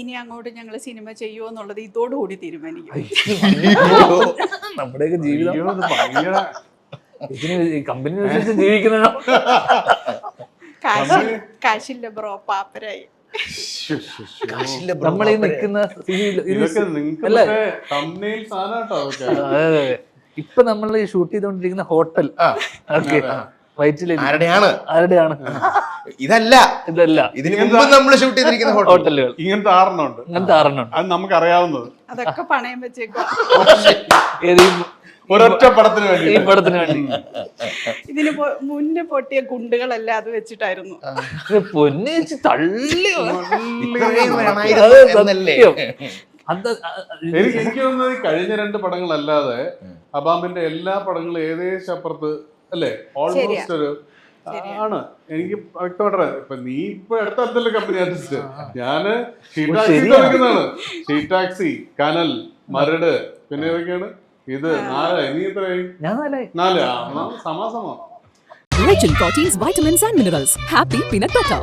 ഇനി അങ്ങോട്ട് ഞങ്ങൾ സിനിമ ചെയ്യുമോ എന്നുള്ളത് ഇതോടുകൂടി തീരുമാനിക്കും. നമ്മുടെയൊക്കെ ജീവിതം. ഭയങ്കര ഇതിന് കമ്പനി കാശില്ല ബ്രോ പാപ്പരായി. നിൽക്കുന്ന. ഇപ്പൊ നമ്മൾ ഷൂട്ട് ചെയ്തോണ്ടിരിക്കുന്ന ഹോട്ടൽ. ഓക്കെ. വയറ്റിലെ ആരുടെയാണ്? ആരുടെയാണ്? ഇതല്ല. ഇതല്ല. ഇതിന് മുമ്പ് നമ്മൾ ഷൂട്ട് ചെയ്തിരിക്കുന്ന ഹോട്ടലുകൾ. ഇങ്ങനത്തെ ആറെണ്ണമുണ്ട്. ഇങ്ങനത്തെ ആറെണ്ണം അത് നമുക്ക് അറിയാവുന്നത്. അതൊക്കെ പണയം ഈ- ഒരൊറ്റ പടത്തിന് ഈ വേണ്ടി പടത്തിന് വേണ്ടി. ഇതിന് പൊ- മുന്നേ പൊട്ടിയ കുണ്ടുകളെല്ലാം അത് വെച്ചിട്ടായിരുന്നു. ഇത് പൊന്നെ വെച്ച് തള്ളി ഇത്രയും അത് എന്നല്ലേ? സത്യം. അത് എനിക്ക് എനിക്ക് തോന്നുന്നത് ഈ കഴിഞ്ഞ രണ്ട് പടങ്ങളല്ലാതെ അബാമിന്റെ എല്ലാ പടങ്ങളും ഏകദേശം അപ്പുറത്ത് അല്ലേ? ഓൾമോസ്റ്റ് ഒരു ആണ്. എനിക്ക് വ്യക്തമായിട്ട്. ഇപ്പൊ നീ ഇപ്പൊ അടുത്തല്ലോ കമ്പനി ആർട്ടിസ്റ്റ് ഞാൻ ഷീ ടാക്സി ഷീ ടാക്സി കനൽ മരട് പിന്നെ ഏതൊക്കെയാണ്? ഇത് നാല് നീ എത്രയായി? നാലായി. നാല്. സമാസമാ സമാസമോ Rich in proteins, vitamins, and minerals. Happy peanut butter.